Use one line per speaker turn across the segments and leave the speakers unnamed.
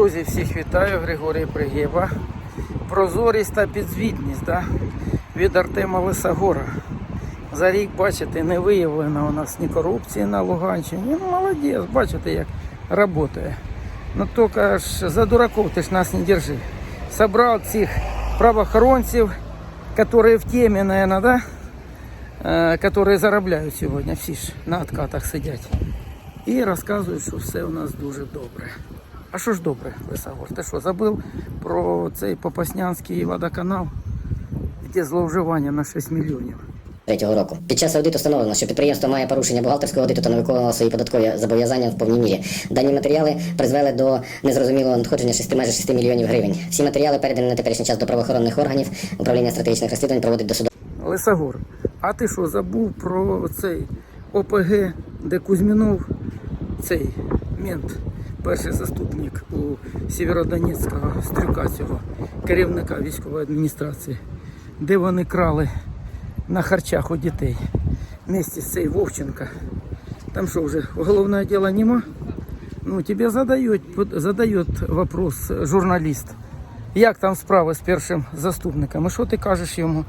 Друзі, всіх вітаю, Григорій Пригєба. Прозорість та підзвітність да? від Артема Лисогора. За рік, бачите, не виявлено у нас ні корупції на Луганщині. Ну, молодець, бачите, як працює. Ну тільки ж за дураков ти ж нас не держи. Собрав цих правоохоронців, які в темі, наверное, да? Е, которые заробляють сьогодні, всі ж на откатах сидять. І розказують, що все у нас дуже добре. А що ж добре, Лисогор? Ти що, забив про цей Попаснянський водоканал, де зловживання на 6 мільйонів?
третього року. Під час аудиту встановлено, що підприємство має порушення бухгалтерського аудиту та не виконувало свої податкові зобов'язання в повній мірі. Дані матеріали призвели до незрозумілого надходження 6, майже 6 мільйонів гривень. Всі матеріали передані на теперішній час до правоохоронних органів. Управління стратегічних розслідувань проводить досудове
Лисогор, а ти що, забув про цей ОПГ, де Кузьмінов, цей мент, перший заступник у Сєвєродонецького стрюка цього, керівника військової адміністрації, де вони крали на харчах у дітей вместе з цією Вовченко. Там що вже уголовного діла нема? Ну, тебе задають, задает вопрос журналіст. Як там справи з першим заступником? І що ти кажеш йому?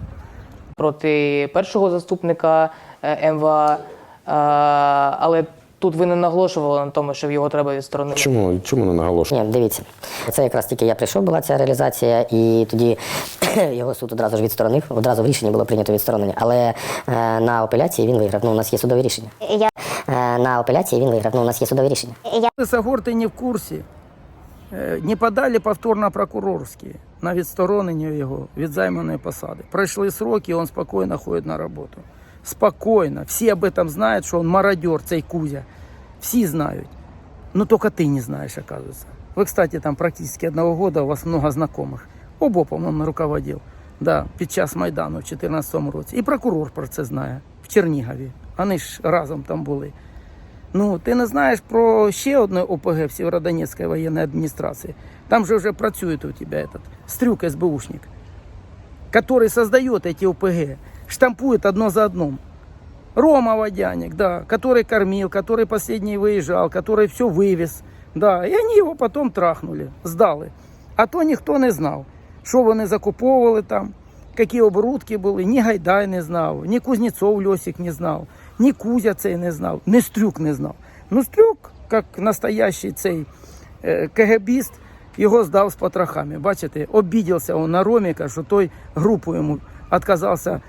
проти першого заступника е, МВА, е, але тут ви не наголошували на тому, що його треба відсторонити.
Чому, чому не наголошую?
Ні, дивіться, це якраз тільки я прийшов, була ця реалізація, і тоді його суд одразу ж відсторонив. Одразу в рішенні було прийнято відсторонення. Але е, на апеляції він виграв. Ну, у нас є судове рішення. Я... Е, на апеляції він виграв. Ну, у нас є судове рішення.
Лисогор, ти не в курсі. Е, Не подали повторно прокурорські на відсторонення його від займаної посади. Пройшли сроки, він спокійно ходить на роботу Спокійно. Всі об этом знають, що він мародер, цей Кузя. Всі знають. Но только ты не знаешь, оказывается. Вы, кстати, там практически одного года, у вас много знакомых. ОБОПом он руководил, да, під час Майдану в 2014 році. І прокурор про це знає в Чернігові. Вони ж разом там були. Ну, ти не знаєш про ще одне ОПГ в Сєвєродонецькій воєнній адміністрації. Там же вже працює у тебе этот стрюк СБУшник, который создает эти ОПГ, штампует одно за одним. Рома Водяник, да, который кормил, который последний выезжал, который все вывез. Да, і вони його потім трахнули, здали. А то ніхто не знав, що вони закуповували там, які оборудки були. Ні Гайдай не знав, ні Кузнєцов Льосик не знав, ні Кузя цей не знав, ні Стрюк не знав. Ну, Стрюк, як настоящий цей е, КГБіст, його здав з потрохами. Бачите, обідався он на Роміка, що той групу йому відказався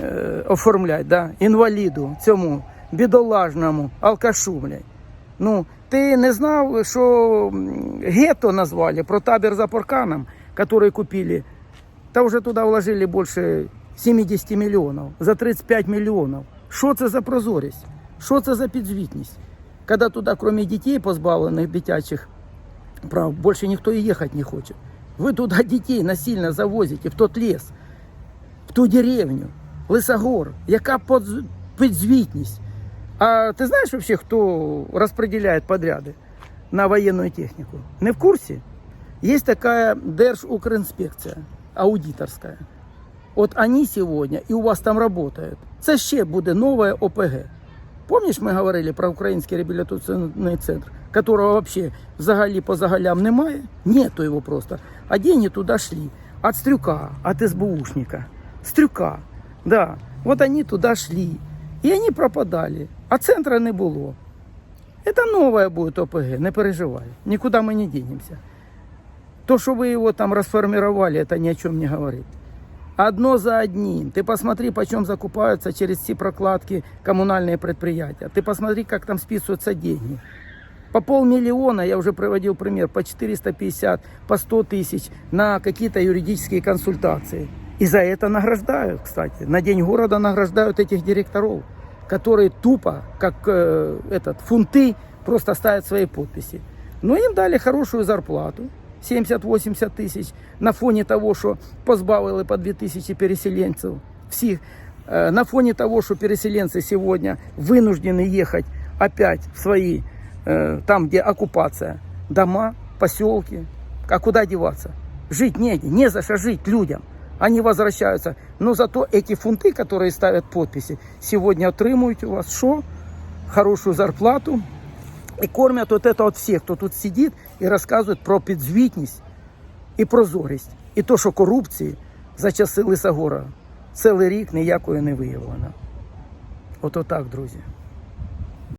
е, да? інваліду, цьому бідолажному алкашу. Блядь. Ну, ти не знав, що гетто назвали про табір за парканом, который купили. Та вже туди вложили більше 70 мільйонів, за 35 мільйонів. Що це за прозорість? Що це за підзвітність? Коли туди, крім дітей позбавлених дитячих прав, більше ніхто і їхати не хоче. Ви туди дітей насильно завозите в тот ліс, в ту деревню, Лисогор, яка підзвітність. А ти знаєш вообще, хто розподіляє подряди на воєнну техніку? Не в курсі? Есть такая Держукринспекция, аудиторская. Вот они сегодня и у вас там работают. Це ще буде нове ОПГ. Помніш, ми говорили про український реабілітаційний центр, которого вообще взагалі по загалям немає? Нету його просто. А деньги туди шли. От Стрюка, от СБУшника. Стрюка, да. Вот они туда шли. И они пропадали. А центра не було. Это новое будет ОПГ, не переживай. Никуда мы не денемся. То, что вы его там расформировали, это ни о чем не говорит. Одно за одним. Ты посмотри, почем закупаются через все прокладки коммунальные предприятия. Ты посмотри, как там списываются деньги. По полмиллиона, я уже приводил пример, по 450, по 100 тысяч на какие-то юридические консультации. И за это награждают, кстати. На День города награждают этих директоров, которые тупо, как э, этот, фунты, просто ставят свои подписи. Но им дали хорошую зарплату. 70-80 тисяч на фоні того, що позбавили по 2 тисячі переселенців всіх, Е, на фоні того, що переселенці сьогодні вынуждены їхати опять в свої, е, там, де оккупация, дома, поселки. А куда деваться? Жить негде, не за что жить людям. Они возвращаются. Но зато эти фунты, которые ставят подписи, сегодня отримують у вас що? Хорошую зарплату, І кормять от это от всіх, хто тут сидить і розказує про підзвітність і прозорість. І то, що корупції за часи Лисогора цілий рік ніякої не виявлено. От отак, друзі.